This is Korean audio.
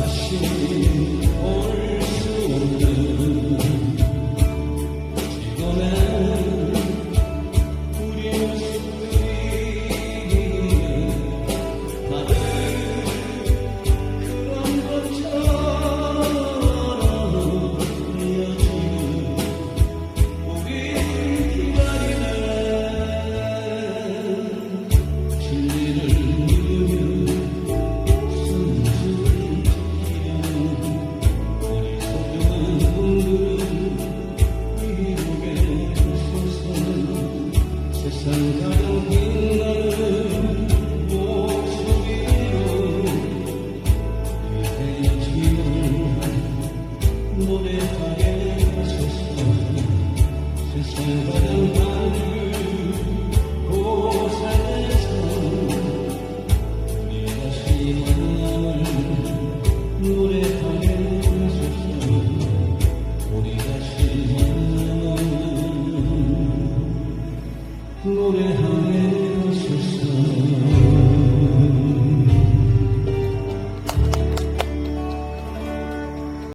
다시 올 수 없는 지금의